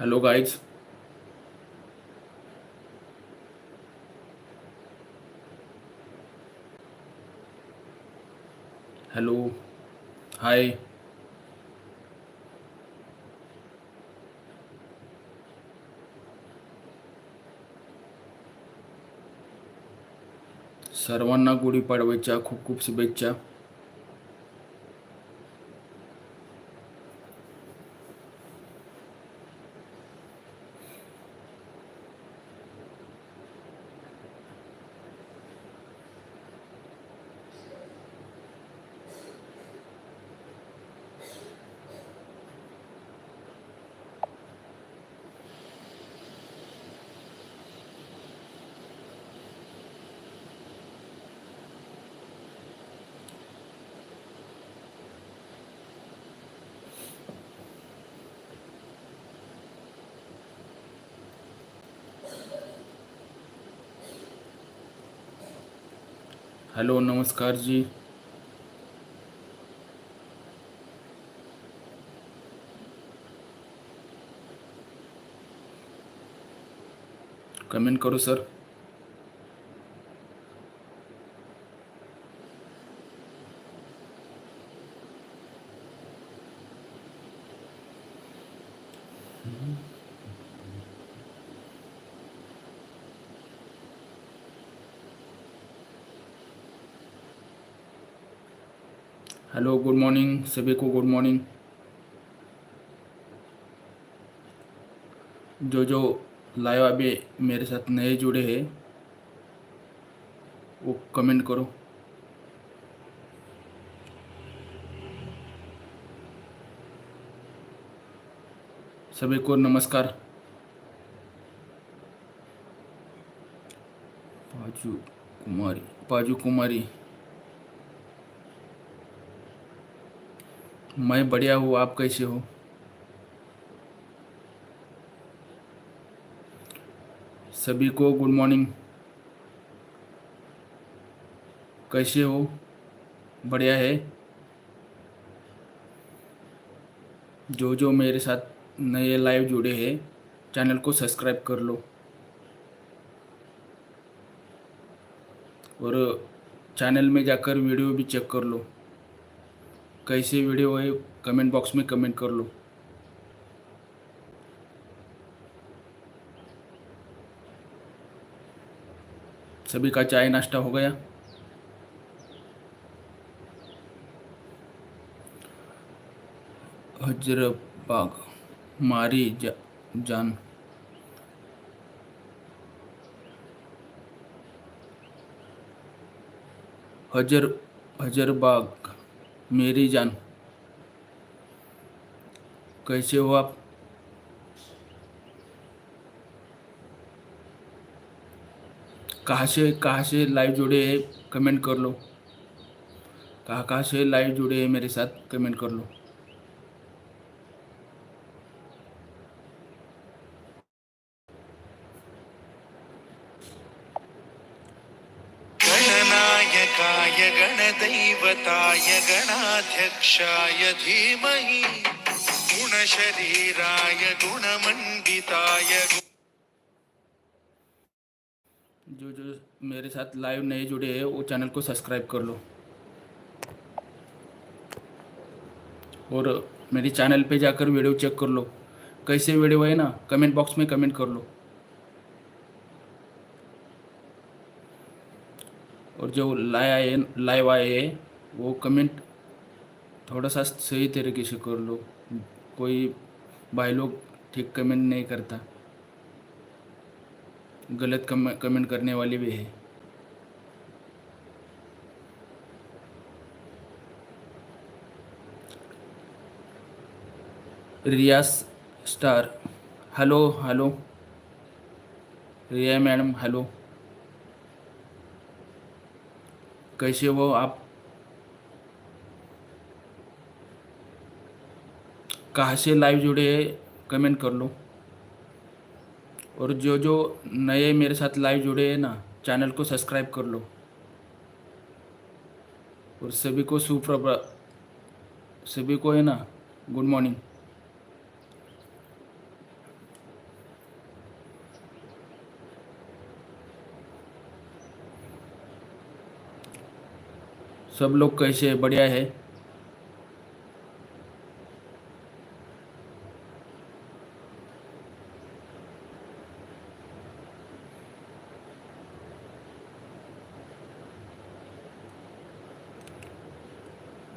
Hello guys hello hi सर्वांना गुढीपाडव्याच्या खूप खूप शुभेच्छा. हॅलो नमस्कार जी. कमेंट करू सर. हेलो गुड मॉर्निंग सभी को गुड मॉर्निंग जो जो लाइव अभी मेरे साथ नए जुड़े हैं, वो कमेंट करो। सभी को नमस्कार। पाजू कुमारी पाजू कुमारी। मैं बढ़िया हूँ, आप कैसे हो? सभी को गुड मॉर्निंग कैसे हो? बढ़िया है? जो जो मेरे साथ नए लाइव जुड़े हैं चैनल को सब्सक्राइब कर लो। और चैनल में जाकर वीडियो भी चेक कर लो। कैसे वीडियो है कमेंट बॉक्स में कमेंट कर लो। सभी का चाय नाश्ता हो गया। हजरबाग मारी जा, जान। हजर हजरबाग। मेरी जान। कैसे हो आप? कहाँ से कहाँ से लाइव जुड़े हैं? कमेंट कर लो। कहाँ कहाँ से लाइव जुड़े हैं मेरे साथ? कमेंट कर लो। गणनायकाय गणदैवताय गणाध्यक्षाय धीमहि गुणशरीराय गुणमण्डिताय जो जो मेरे साथ लाइव नए जुड़े हैं, वो चैनल को सब्सक्राइब कर लो। और मेरे चैनल पे जाकर वीडियो चेक कर लो। कैसे वीडियो है ना कमेंट बॉक्स में कमेंट कर लो। और जो लाइव आए लाइव आए हैं वो कमेंट थोड़ा सा सही तरीके से कर. लो कोई भाई लोग ठीक कमेंट नहीं करता. गलत कम, कमेंट करने वाले भी है. Riyas star hello hello Riya madam hello कैसे हो आप कहाँ से लाइव जुड़े हैं कमेंट कर लो। और जो जो नए मेरे साथ लाइव जुड़े हैं ना चैनल को सब्सक्राइब कर लो। और सभी को सुप्रभा, सभी को है ना गुड मॉर्निंग सब लोग कैसे? बढ़िया है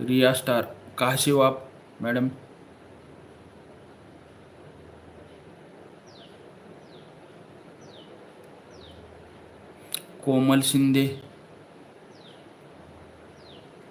रिया स्टार कहाँ से हो आप मैडम कोमल शिंदे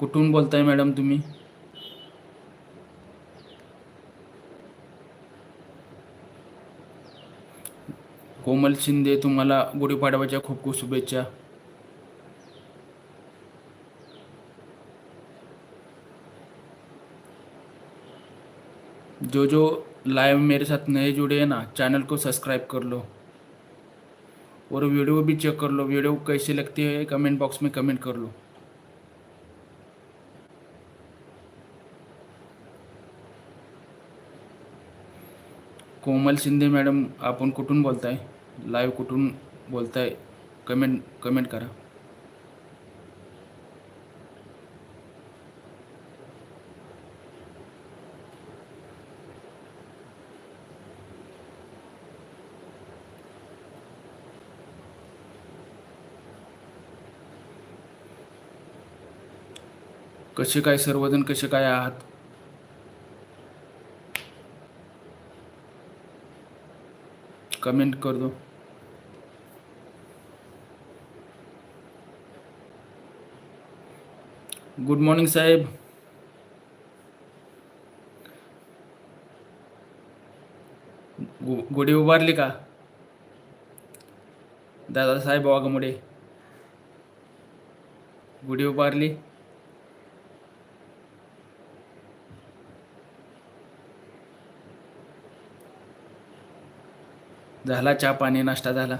कुठून बोलताय मॅडम तुम्ही? कोमल शिंदे तुम्हाला गुढीपाडव्याच्या खूप खूप शुभेच्छा. जो जो लाइव मेरे साथ नए जुड़े हैं ना चैनल को सब्सक्राइब कर लो। और वीडियो भी चेक कर लो वीडियो कैसी लगती है कमेंट बॉक्स में कमेंट कर लो। कोमल शिंदे मॅडम आपण कुठून बोलताय? लाईव्ह कुठून बोलताय? कमेंट कमेंट करा. कसे काय सर्वजण कसे काय आहात? कमेंट कर दो। गुड मॉर्निंग साहेब। गुढी उभारली का? दादासाहेब वाघमोडे। गुढी उभारली? झाला चहा पाणी नाश्ता झाला.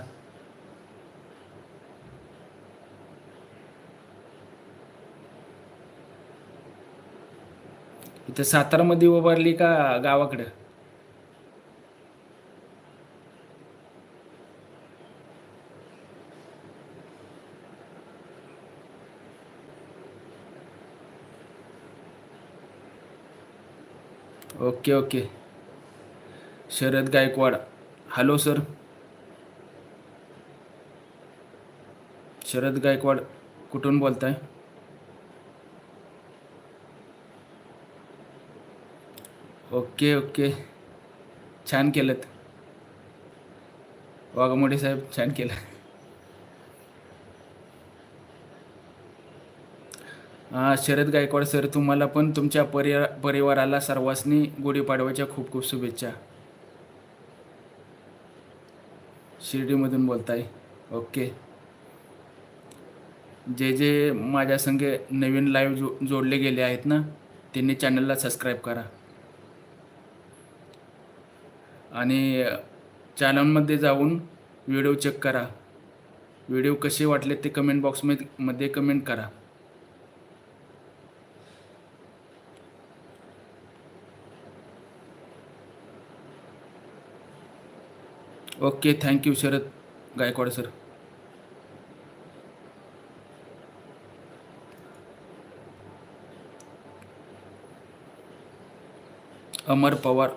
इथं सातारामध्ये उभारली का गावाकडं? Okay okay. Sharad Gaikwad. Hello sir. Sharad Gaikwad कुठून बोलताय? Okay okay. छान केलं वाघमोडे साहेब छान केलं. शरद गायकवाड सर तुम्हाला पण तुमच्या परिवार परिवाराला सर्वांनी गुढीपाडव्याच्या खूप खूप शुभेच्छा. शिर्डीमधून बोलताय. ओके. जे जे माझ्या संगे नवीन लाईव्ह जो जोडले गेले आहेत ना त्यांनी चॅनलला सबस्क्राईब करा. आणि चॅनलमध्ये जाऊन व्हिडिओ चेक करा. व्हिडिओ कसे वाटले ते कमेंट बॉक्समध्ये मध्ये कमेंट करा. Okay thank you Sharad Gaikwad sir Amar Pawar.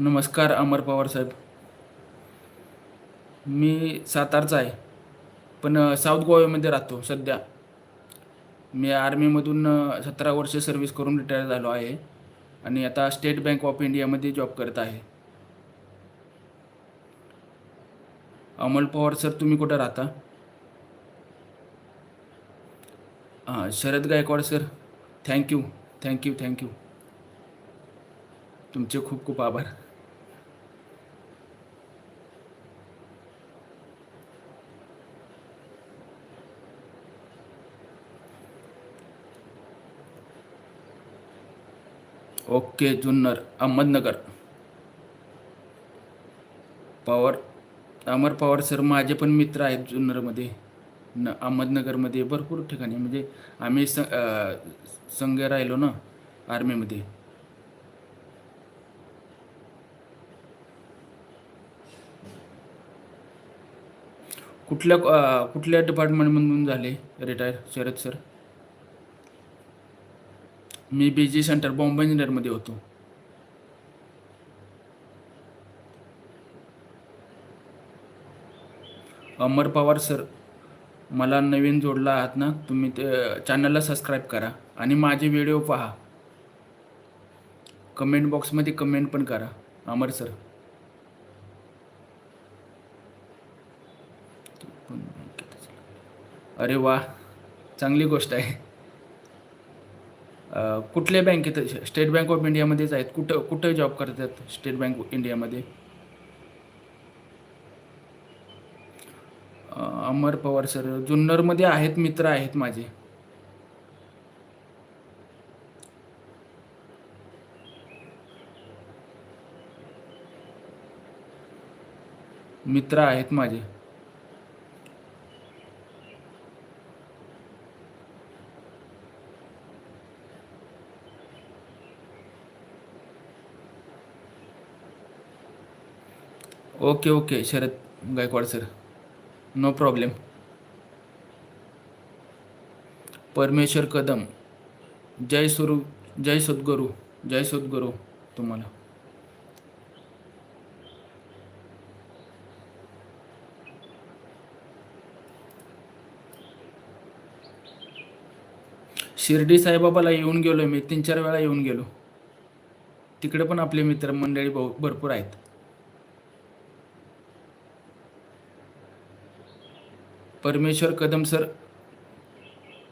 नमस्कार अमर पवार साहेब. मी सातारचा आहे पण साऊथ गोव्यामध्ये राहतो सध्या. मी आर्मीमधून सतरा वर्ष सर्व्हिस करून रिटायर झालो आहे. आणि आता स्टेट बँक ऑफ इंडियामध्ये जॉब करत आहे. अमोल पवार सर तुम्ही कुठं राहता? हां Sharad Gaikwad sir thank you thank you thank you तुमचे खूप खूप आभार. ओके जुन्नर अहमदनगर. पवार अमर पवार सर माझे पण मित्र आहेत जुन्नरमध्ये न अहमदनगरमध्ये भरपूर ठिकाणी. म्हणजे आम्ही स संघ राहिलो ना आर्मीमध्ये. कुठल्या कुठल्या डिपार्टमेंटमधून झाले रिटायर शरद सर? मी बी जी सेंटर बॉम्बे इंजिनियरमध्ये होतो. अमर पवार सर मला नवीन जोडला आहात ना तुम्ही ते चॅनलला सबस्क्राईब करा आणि माझे व्हिडिओ पहा. कमेंट बॉक्समध्ये कमेंट पण करा अमर सर. अरे वा चांगली गोष्ट आहे. कुठल्या बँकेत स्टेट बँक ऑफ इंडियामध्येच आहेत? कुठं कुठं जॉब करतात स्टेट बँक ऑफ इंडियामध्ये अमर पवार सर जुन्नरमध्ये आहेत मित्र आहेत माझे. मित्र आहेत माझे. Okay okay Sharad Gaikwad sir. No problem Parmeshwar Kadam. जय सुरू जय सद्गुरू जय सद्गुरू तुम्हाला. शिर्डी साईबाबाला येऊन गेलो मी तीन चार वेळा येऊन गेलो. तिकडे पण आपले मित्र मंडळी भरपूर आहेत. परमेश्वर कदम सर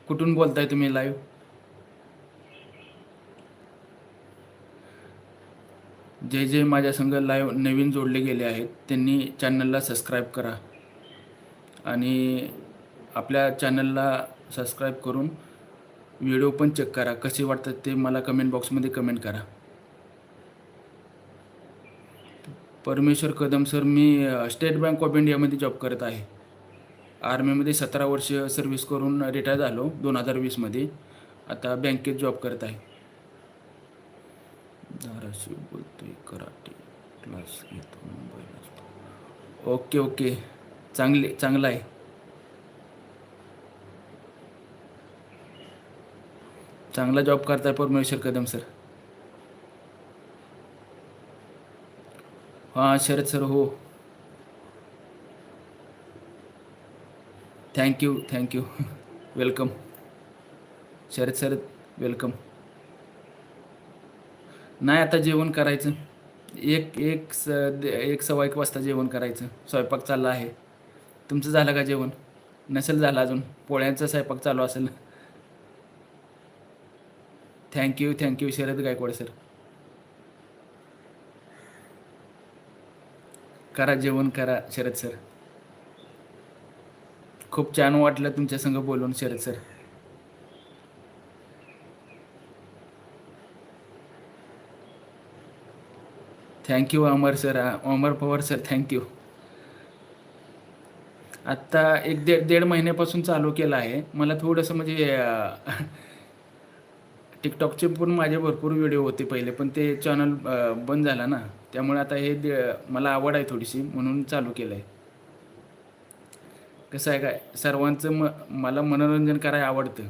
कुठून बोलताय तुम्ही लाईव्ह जे जे माझ्या संघ लाईव्ह नवीन जोडले गेले आहेत. त्यांनी चॅनलला सबस्क्राईब करा. आणि आपल्या चॅनलला सबस्क्राईब करून व्हिडिओ पण चेक करा. कसे वाटतात ते मला कमेंट बॉक्समध्ये कमेंट करा. परमेश्वर कदम सर मी स्टेट बँक ऑफ इंडियामध्ये जॉब करत आहे. आर्मीमध्ये सतरा वर्ष सर्व्हिस करून रिटायर झालो दोन हजार वीसमध्ये आता बँकेत जॉब करत आहे. धाराशिव बोलतोय कराटे क्लास घेतो मुंबईला ओके ओके चांगले चांगलं आहे. चांगला जॉब करताय परमेश्वर कदम सर हां शरद सर हो. Thank you thank you welcome Sharad Sharad welcome नाही आता जेवण करायचं. एक एक स एक सव्वा एक वाजता जेवण करायचं. स्वयंपाक चालला आहे. तुमचं झालं का जेवण? नसेल झालं अजून. पोळ्यांचा स्वयंपाक चालू असेल. Thank you thank you Sharad Gaikwad sir करा जेवण करा शरद सर खूप छान वाटलं तुमच्या संग बोलून Sharad sir. Thank you Amar sir. Amar Pawar sir thank you आत्ता एक दीड दीड महिन्यापासून चालू केलं आहे. मला थोडंसं म्हणजे टिकटॉकचे पण माझे भरपूर व्हिडिओ होते पहिले पण ते चॅनल बंद झाला ना. त्यामुळे आता हे दे- मला आवड आहे थोडीशी म्हणून चालू केलं आहे कसं आहे काय? सर्वांचं म मला मनोरंजन करायला आवडतं.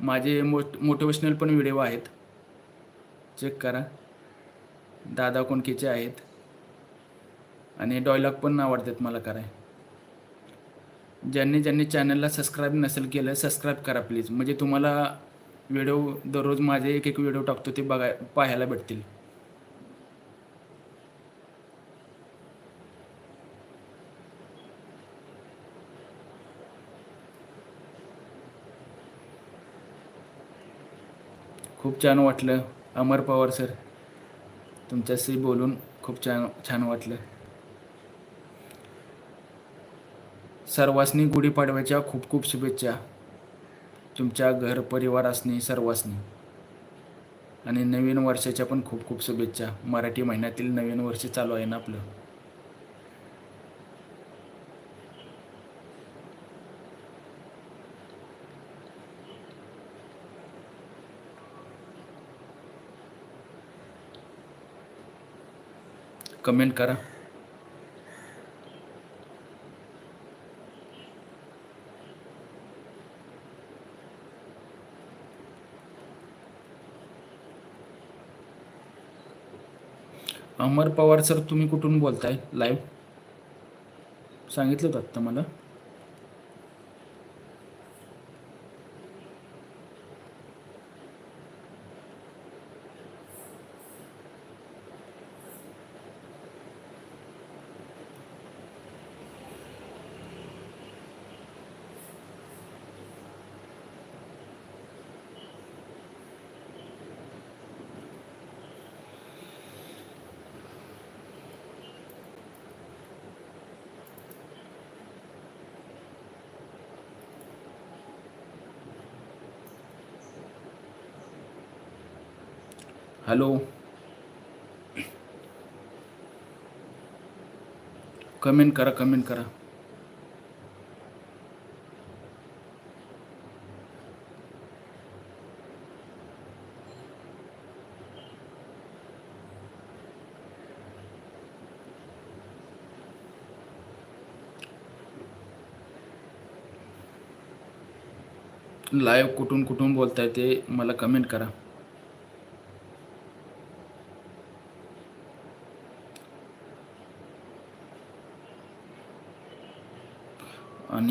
माझे मोट मोटिवेशनल पण व्हिडिओ आहेत. चेक करा. दादा कोणकेचे आहेत? आणि डॉयलॉग पण आवडतात मला कराय. ज्यांनी ज्यांनी चॅनलला सबस्क्राईब नसेल केलं सबस्क्राईब करा प्लीज म्हणजे तुम्हाला व्हिडिओ दररोज माझे एक एक व्हिडिओ टाकतो ते बघाय पाहायला भेटतील. खूप छान वाटलं. अमर पवार सर तुमच्याशी बोलून खूप छान छान वाटलं. सर्वांसनी गुढीपाडव्याच्या खूप खूप शुभेच्छा. तुमच्या घर परिवारासनी सर्वांसनी. आणि नवीन वर्षाच्या पण खूप खूप शुभेच्छा. मराठी महिन्यातील नवीन वर्ष चालू आहे ना आपलं. कमेंट करा. अमर पवार सर तुम्ही कुठून बोलताय? लाईव्ह सांगितलं होतं आत्ता मला. हॅलो। कमेंट करा कमेंट करा। लाईव्ह कुठून कुठून बोलताय ते मला कमेंट करा।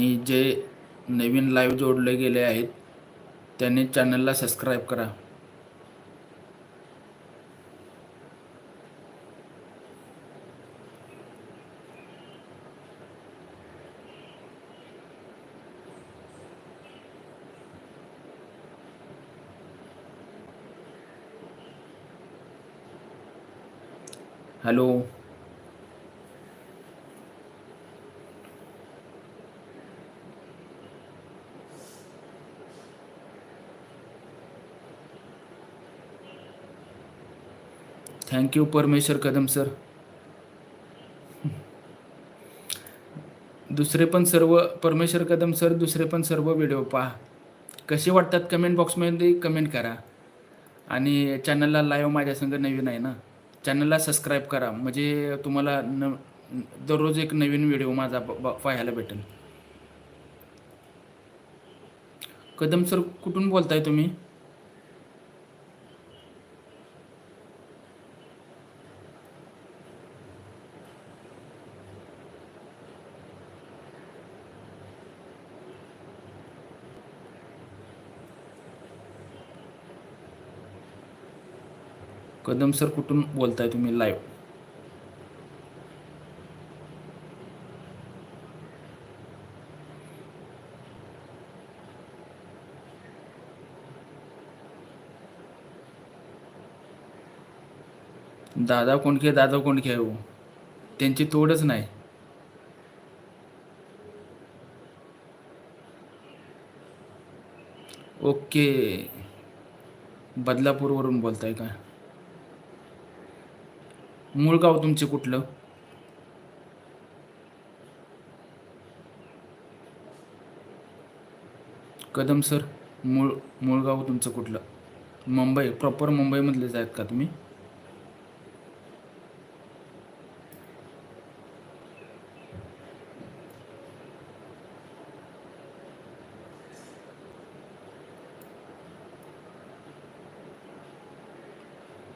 आणि जे नवीन लाईव्ह जोडले गेले आहेत त्यांनी चॅनलला सबस्क्राईब करा. हॅलो थँक्यू परमेश्वर कदम सर दुसरे पण सर्व परमेश्वर कदम सर दुसरे पण सर्व व्हिडिओ पहा. कसे वाटतात कमेंट बॉक्समध्ये कमेंट करा. आणि चॅनलला लाईव्ह माझ्या संग नवीन आहे ना चॅनलला सबस्क्राईब करा. म्हणजे तुम्हाला न दररोज एक नवीन व्हिडिओ माझा ब- पाहायला भेटेल. कदम सर कुठून बोलताय तुम्ही? कदम सर कुठून बोलताय तुम्ही लाईव्ह दादा कोणके दादा कोणके आहे हो? त्यांची तोडच नाही. ओके बदलापूरवरून बोलताय का? मूळ गाव तुमचे कुठलं? कदम सर मूळ मूळ गाव तुमचं कुठलं? मुंबई प्रॉपर मुंबईमधलेच आहेत का तुम्ही?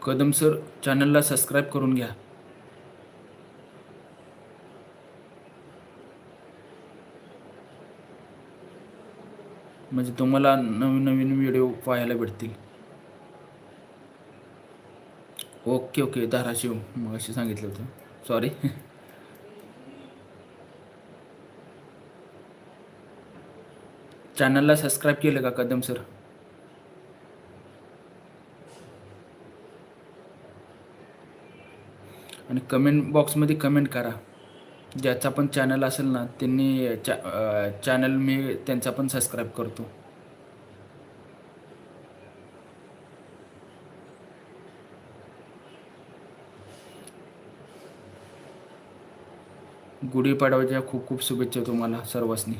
कदम सर चॅनलला सबस्क्राईब करून घ्या. म्हणजे तुम्हाला नवीन नवीन व्हिडिओ पाहायला भेटतील. Okay okay Dharashiv. मग अशी सांगितलं होतं. सॉरी चॅनलला सबस्क्राईब केलं का कदम सर? आणि कमेंट बॉक्समध्ये कमेंट करा. ज्याचा पण चॅनल असेल ना त्यांनी चॅ चॅनल मी त्यांचा पण सबस्क्राईब करतो. गुढीपाडव्याच्या खूप खूप शुभेच्छा तुम्हाला सर्वांनी